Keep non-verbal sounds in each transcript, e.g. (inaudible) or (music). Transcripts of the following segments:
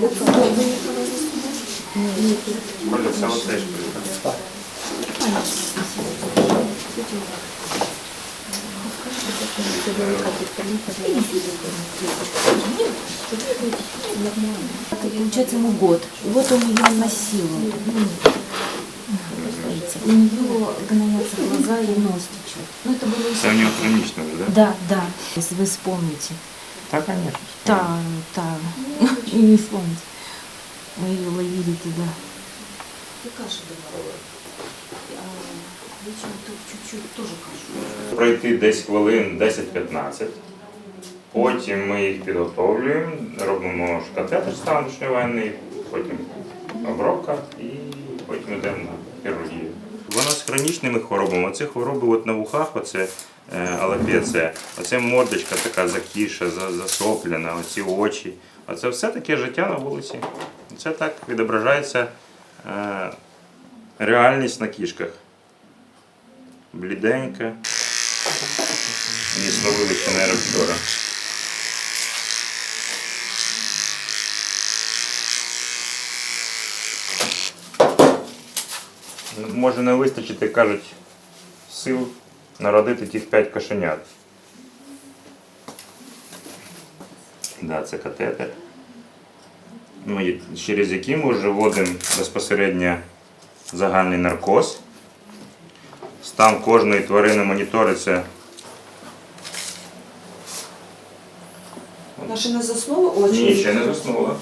Коля, це от теж приїхав. Получается ему год. Вот он ее носил. Видите, У нее гноятся глаза и нос течет. Ну это было Це у вже, так? Да, да. Если вы вспомните. Так, звісно. Та, та. И не вспомните. Мы ее ловили туда. И кашу давала. А вечером тут чуть-чуть тоже кашу. Пройти десь хвилин 10-15. Потім ми їх підготовлюємо, робимо катетер станочньовенний, потім обробка і потім йдемо на хірургію. Воно з хронічними хворобами. Оці хвороби от на вухах, оце е, алапеція, оце мордочка така закіша, за- засоплена, оці очі. Оце все таке життя на вулиці. Це так відображається е, реальність на кішках. Бліденька. Міцно вилучена вчора. Може не вистачити, кажуть, сил народити тих 5 кошенят. Да, це катетер. І через який ми вже вводимо безпосередньо загальний наркоз. Стан кожної тварини моніториться. Вона ще не заснула очі? Ні, ще не заснула.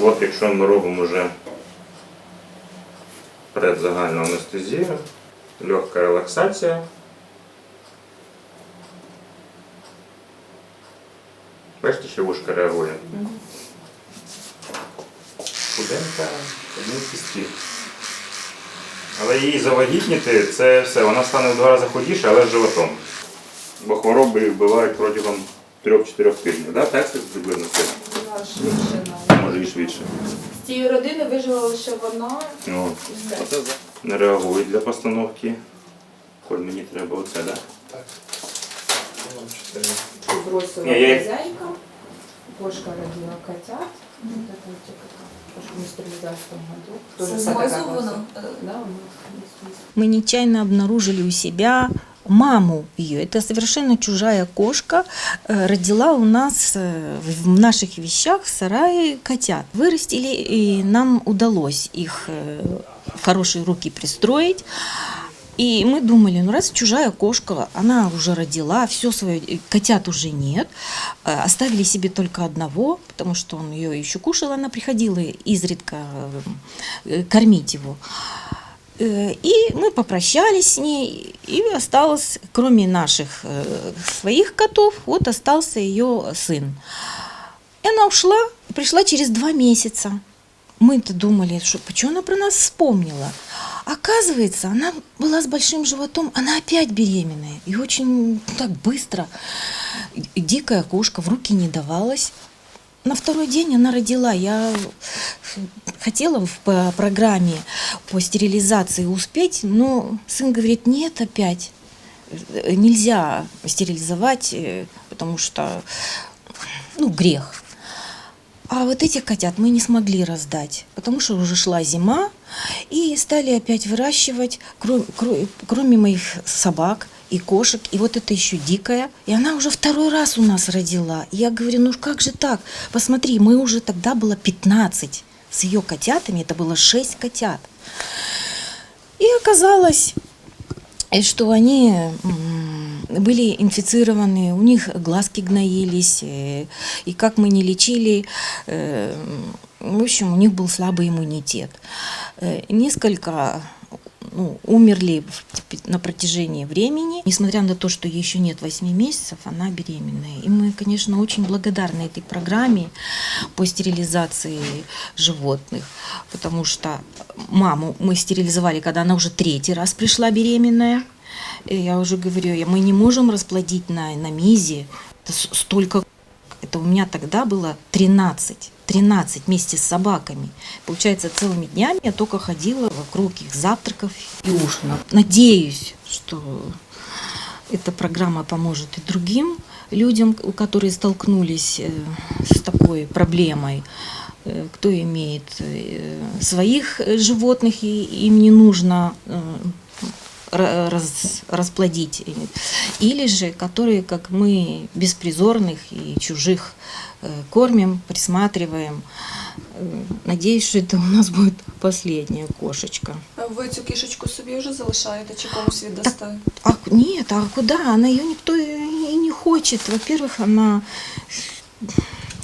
От якщо ми робимо вже предзагальну анестезію, легка релаксація. Бачите, що вушка реагує. Худенька, одні кістки. Але її завагітніти, це все, вона стане в два рази худіше, але з животом. Бо хвороби вбивають протягом 3-4 тижнів. Да? Так це приблизно це? Вона швидше навіть. Може і швидше. З цієї родини вижила лише вона. Ну, і все. Не реагують для постановки. Коль мені треба оце, да? Бросила Ні, я- хозяйка. Кошка родила котят. Ну, Вот это вот как кошка в стерилизацию году. Тоже вся такая красота. Да, у нас есть. Мы нечаянно обнаружили у себя маму ее. Это совершенно чужая кошка. э, Родила у нас э, в наших вещах в сарае котят. Вырастили, и нам удалось их э, хорошие руки пристроить. И мы думали, ну раз чужая кошка, она уже родила, все свое, котят уже нет, э, оставили себе только одного, потому что он ее еще кушал, она приходила изредка э, кормить его. Э, И мы попрощались с ней, и осталось, кроме наших своих котов, вот остался ее сын. И она ушла, пришла через два месяца. Мы-то думали, что почему она про нас вспомнила. Оказывается, она была с большим животом, она опять беременная. И очень так быстро. Дикая кошка в руки не давалась. На второй день она родила. Я хотела в программе по стерилизации успеть, но сын говорит, нет опять. Э, Нельзя стерилизовать, э, потому что ну, грех. А вот этих котят мы не смогли раздать, потому что уже шла зима, и стали опять выращивать, кро- кро- кроме моих собак и кошек, и вот это еще дикая. И она уже второй раз у нас родила. Я говорю, ну как же так? Посмотри, мы уже тогда было 15 с ее котятами, это было 6 котят. И оказалось, что они были инфицированы, у них глазки гноились, э, и как мы не лечили, э, в общем, у них был слабый иммунитет. Э, Несколько ну, умерли на протяжении времени. Несмотря на то, что еще нет 8 месяцев, она беременная. И мы, конечно, очень благодарны этой программе по стерилизации животных, потому что маму мы стерилизовали, когда она уже третий раз пришла беременная. Я уже говорю, мы не можем расплодить на, на МИЗе столько. Это у меня тогда было 13. 13 вместе с собаками. Получается, целыми днями я только ходила вокруг их завтраков и ужинов. Надеюсь, что эта программа поможет и другим людям, которые столкнулись э, с такой проблемой. э, кто имеет э, своих животных и им не нужно раз- расплодить, или же которые, как мы, беспризорных и чужих э, кормим, присматриваем. Э, Надеюсь, что это у нас будет последняя кошечка. А Ви цю кішечку собі вже залишаєте чи комусь віддасте? А к- нет, а куда? Она ее никто и и не хочет. Во-первых, она...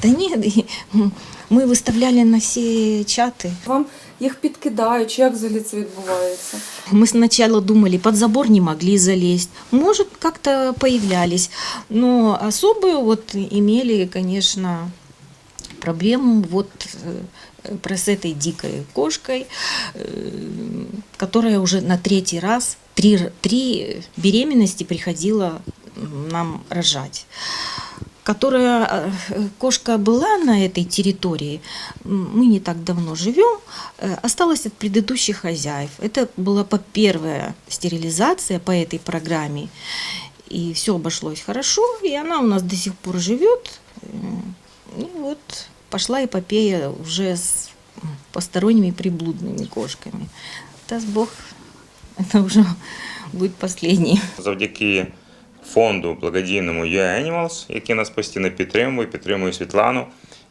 Да нет, и, (laughs) м, мы выставляли на все чаты. Вам їх підкидають, чи як взагалі це відбувається? Мы сначала думали, под забор не могли залезть. Может, как-то появлялись. Но особую вот имели, конечно, проблему вот э, про- с этой дикой кошкой, э, которая уже на третий раз, три, р- три беременности приходила м, нам рожать Которая э, кошка была на этой территории, мы не так давно живем, э, осталась от предыдущих хозяев. Это была по первая стерилизация по этой программе. И все обошлось хорошо, и она у нас до сих пор живет. Э, И вот пошла эпопея уже с посторонними приблудными кошками. Даст Бог, (laughs) это уже будет последний. Завдяки фонду благодійному Animals, який нас постійно підтримує, підтримує Світлану.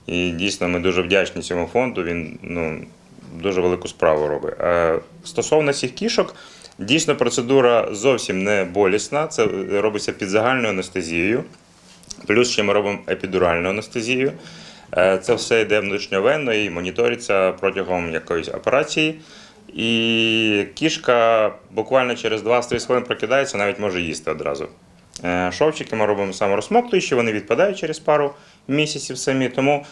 І дійсно ми дуже вдячні цьому фонду. Він ну, дуже велику справу робить. Стосовно цих кішок, дійсно процедура зовсім не болісна. Це робиться під загальною анестезією. Плюс ще ми робимо епідуральну анестезію. Е, Це все йде внутрішньовенно і моніториться протягом якоїсь операції. І кішка буквально через 20-30 хвилин прокидається, навіть може їсти одразу. Е, Шовчики ми робимо саморозмоктуючі, вони відпадають через пару місяців самі. Тому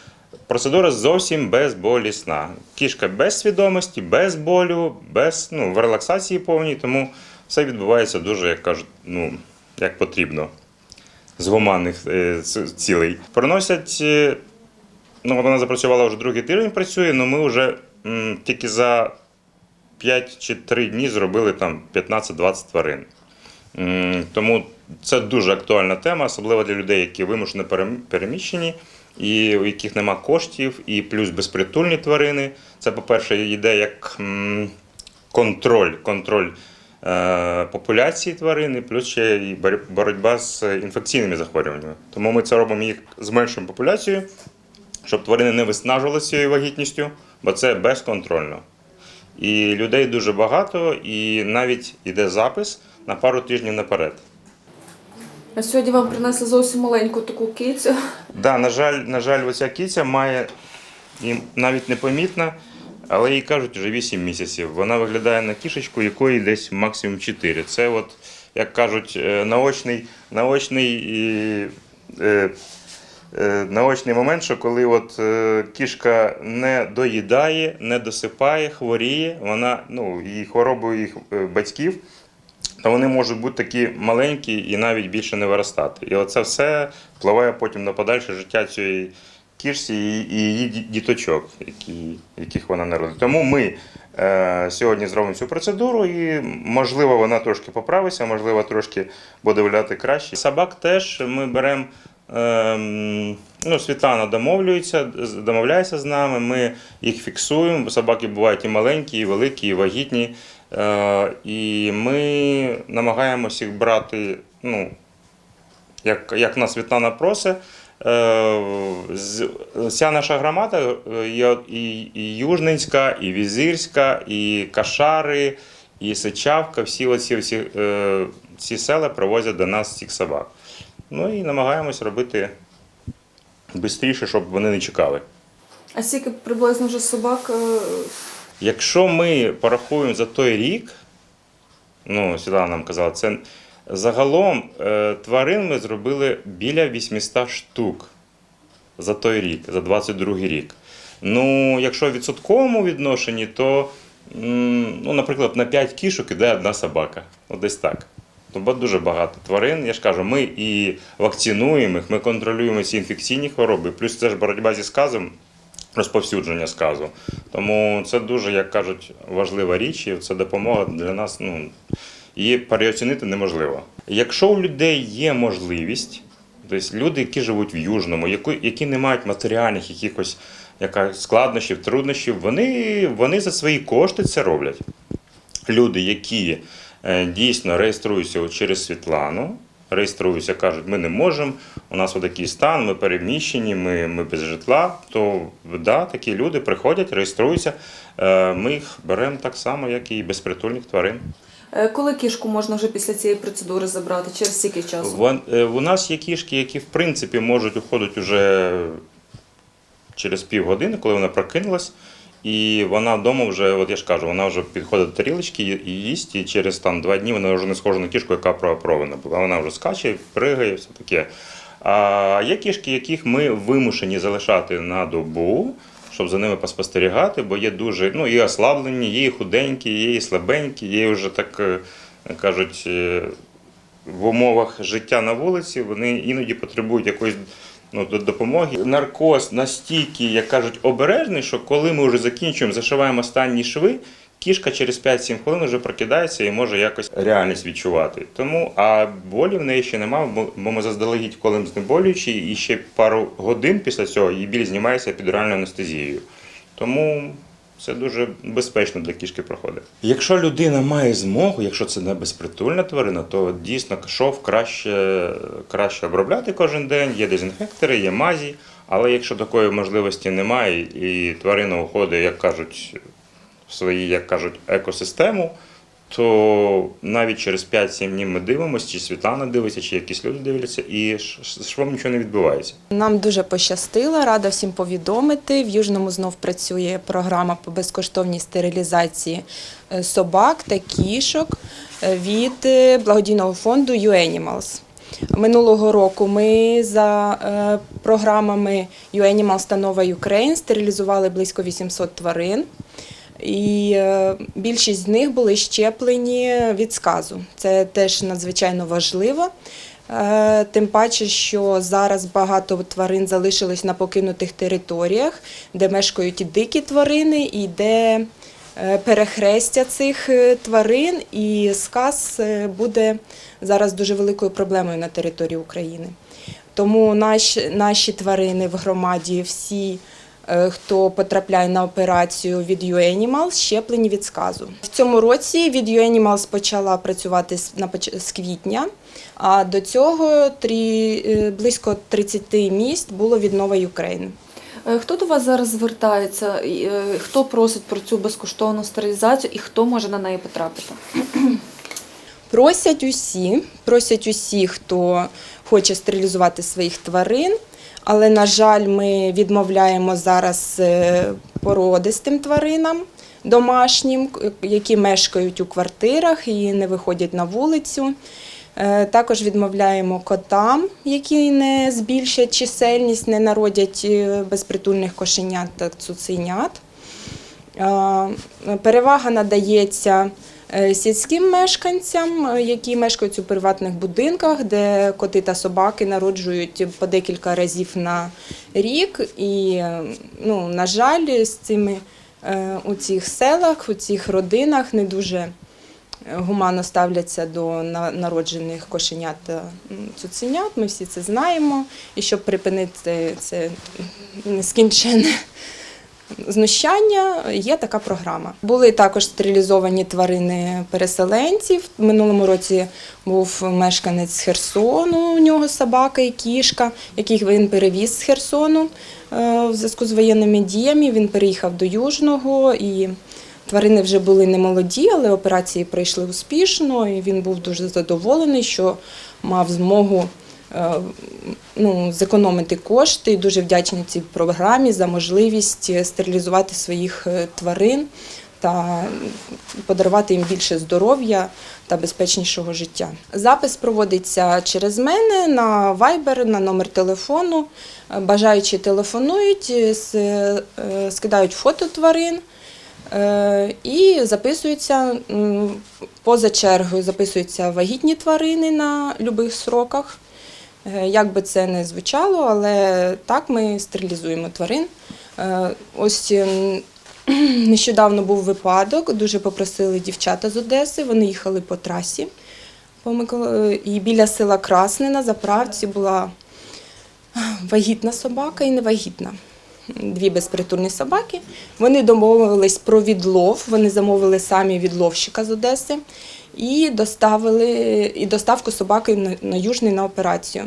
процедура зовсім безболісна. Кішка без свідомості, без болю, без ну, в релаксації повній, тому все відбувається дуже, як кажуть, ну, як потрібно з гуманних е, цілей. Приносять, е, ну вона запрацювала вже другий тиждень, працює, але ми вже м, тільки за 5 чи 3 дні зробили там 15-20 тварин. Тому це дуже актуальна тема, особливо для людей, які вимушено переміщені, і у яких нема коштів, і плюс безпритульні тварини. Це, по-перше, йде як контроль, контроль е, популяції тварин, плюс ще і боротьба з інфекційними захворюваннями. Тому ми це робимо їх зменшуємо популяцію, щоб тварини не виснажувалися цією вагітністю, бо це безконтрольно. І людей дуже багато, і навіть йде запис на пару тижнів наперед. А сьогодні вам принесли зовсім маленьку таку кицю. Да, на жаль, на жаль, оця кіця має і навіть непомітна, але їй кажуть, вже 8 місяців. Вона виглядає на кішечку, якої десь максимум 4. Це, от, як кажуть, е, наочний, наочний, і, е, е, наочний момент, що коли от, е, кішка не доїдає, не досипає, хворіє, вона ну, і хворобою їх е, батьків то вони можуть бути такі маленькі і навіть більше не виростати. І оце все впливає потім на подальше життя цієї кішці і її діточок, які, яких вона народила. Тому ми е, сьогодні зробимо цю процедуру, і можливо вона трошки поправиться, можливо, трошки буде виглядати краще. Собак теж ми беремо. Ем, ну, Світлана домовлюється, домовляється з нами, ми їх фіксуємо. Собаки бувають і маленькі, і великі, і вагітні. Е, і ми намагаємося їх брати, ну, як, як нас Світлана просить. Е, Вся наша громада е, і, і Южненська, і Візирська, і Кашари, і Сичавка, всі оці всі, е, ці села привозять до нас цих собак. Ну і намагаємось робити швидше, щоб вони не чекали. А скільки приблизно вже собак е, Якщо ми порахуємо за той рік, ну, Світлана нам казала, це загалом е, тварин ми зробили біля 800 штук за той рік, за 22 рік. Ну, якщо в відсотковому відношенні, то, ну, наприклад, на 5 кішок іде одна собака. От десь так. Тобто дуже багато тварин. Я ж кажу, ми і вакцинуємо їх, ми контролюємо ці інфекційні хвороби, плюс це ж боротьба зі сказом, розповсюдження сказу. Тому це дуже, як кажуть, важлива річ, і це допомога для нас. Ну, її переоцінити неможливо. Якщо у людей є можливість, тобто люди, які живуть в Южному, які, не мають матеріальних якихось яка складнощів, труднощів, вони, вони за свої кошти це роблять. Люди, які дійсно реєструються через Світлану, реєструються, кажуть, ми не можемо, у нас отакий стан, ми переміщені, ми, ми без житла, то да, такі люди приходять, реєструються. Е, Ми їх беремо так само, як і безпритульних тварин. Е, Коли кішку можна вже після цієї процедури забрати? Через скільки часу? Е, У нас є кішки, які в принципі можуть уходити вже через півгодини, коли вона прокинулась. І вона вдома вже, от я ж кажу, вона вже підходить до тарілочки і- їсть, і через там два дні вона вже не схожа на кішку, яка прооперована була. Вона вже скаче, пригає, все таке. А є кішки, яких ми вимушені залишати на добу, щоб за ними поспостерігати, бо є дуже ну, і ослаблені, є і худенькі, є і слабенькі, є вже так е, кажуть. е, в умовах життя на вулиці вони іноді потребують якоїсь ну, до- допомоги. Наркоз настільки, як кажуть, обережний, що коли ми вже закінчуємо, зашиваємо останні шви, кішка через 5-7 хвилин вже прокидається і може якось реальність відчувати. Тому а болі в неї ще немає, бо ми заздалегідь колем знеболюючи, і ще пару годин після цього її біль знімається під реальною анестезією. Тому це дуже безпечно для кішки проходить. Якщо людина має змогу, якщо це не безпритульна тварина, то дійсно шов краще, краще обробляти кожен день, є дезінфектори, є мазі. Але якщо такої можливості немає, і тварина уходить, як кажуть, в свою, як кажуть, екосистему, то навіть через 5-7 днів ми дивимося, чи Світлана дивиться, чи якісь люди дивляться, і швом нічого не відбувається. Нам дуже пощастило, рада всім повідомити. В Южному знов працює програма по безкоштовній стерилізації е, собак та кішок е, від е, благодійного фонду UAnimals. Минулого року ми за програмами UAnimals та Нова Ukraine стерилізували близько 800 тварин. І е, більшість з них були щеплені від сказу. Це теж надзвичайно важливо. Е, Тим паче, що зараз багато тварин залишилось на покинутих територіях, де мешкають і дикі тварини, і де е, перехрестя цих тварин, і сказ буде зараз дуже великою проблемою на території України. Тому наші, наші тварини в громаді всі. Е, Хто потрапляє на операцію від UAnimals, щеплені від сказу. В цьому році від UAnimals почала працювати з- квітня, а до цього е, близько 30 місць було від Нова Ukraine. Е, Хто до вас зараз звертається? Хто просить про цю безкоштовну стерилізацію і хто може на неї потрапити? Просять усі, просять усі, хто хоче стерилізувати своїх тварин. Але, на жаль, ми відмовляємо зараз е, породистим тваринам домашнім, які мешкають у квартирах і не виходять на вулицю. Е, Також відмовляємо котам, які не збільшать чисельність, не народять е, безпритульних кошенят та цуценят. Перевага надається сільським мешканцям, е, які мешкають у приватних будинках, де коти та собаки народжують по декілька разів на рік. І, е, ну, на жаль, з цими е, у цих селах, у цих родинах не дуже е, гуманно ставляться до народжених кошенят та цуценят. Ми всі це знаємо. І щоб припинити це нескінченне знущання, є така програма. Були також стерилізовані тварини переселенців. В минулому році був мешканець Херсону, у нього собака і кішка, яких він перевіз з Херсону е, в зв'язку з воєнними діями. Він переїхав до Южного і. Тварини вже були не молоді, але операції пройшли успішно, і він був дуже задоволений, що мав змогу ну, зекономити кошти дуже вдячний цій програмі за можливість стерилізувати своїх е, тварин та подарувати їм більше здоров'я та безпечнішого життя. Запис проводиться через мене на Viber, на номер телефону. Е, Бажаючі телефонують, е, е, скидають фото тварин. Е, І записуються поза чергою, записуються вагітні тварини на будь-яких сроках. Е, Як би це не звучало, але так ми стерилізуємо тварин. Е, Ось ем, (clears throat) нещодавно був випадок, дуже попросили дівчата з Одеси, вони їхали по трасі. Микола- І біля села Красне на заправці була вагітна собака і невагітна. дві безпритульні собаки. Вони домовились про відлов. Вони замовили самі відловщика з Одеси і доставили і доставку собаки на, на Южний на операцію.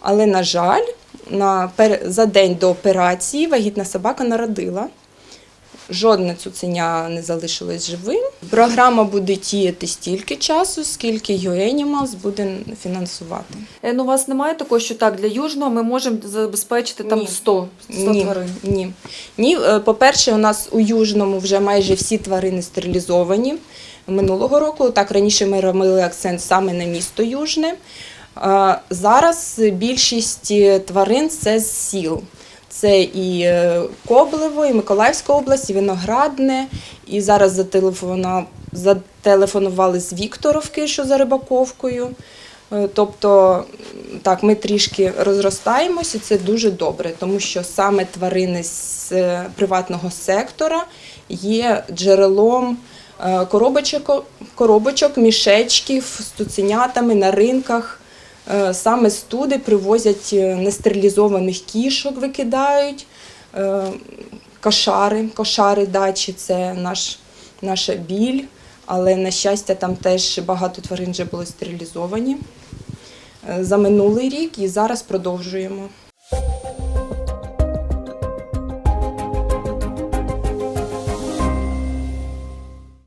Але, на жаль, на, за день до операції вагітна собака народила. Жодне цуценя не залишилось живим. Програма буде діяти стільки часу, скільки UAnimals буде фінансувати. Е, Ну, у вас немає такого, що так, для южного ми можемо забезпечити там Ні. 100, 100 Ні, тварин. ні. Ні, е, по-перше, у нас у Южному вже майже всі тварини стерилізовані. Минулого року так раніше ми робили акцент саме на місто Южне. А Зараз більшість е, тварин це з сіл. Це і е, Коблево, і Миколаївська область, і Виноградне. І зараз зателефона- зателефонували з Вікторовки, що за Рибаковкою. Е, Тобто, так, ми трішки розростаємося, і це дуже добре, тому що саме тварини з е, приватного сектора є джерелом коробочок, коробочок мішечків з цуценятами на ринках. Е, Саме з туди привозять е, нестерилізованих кішок, викидають, е, кошари, кошари дачі це наш, наша біль. Але, на щастя, там теж багато тварин вже були стерилізовані за минулий рік і зараз продовжуємо.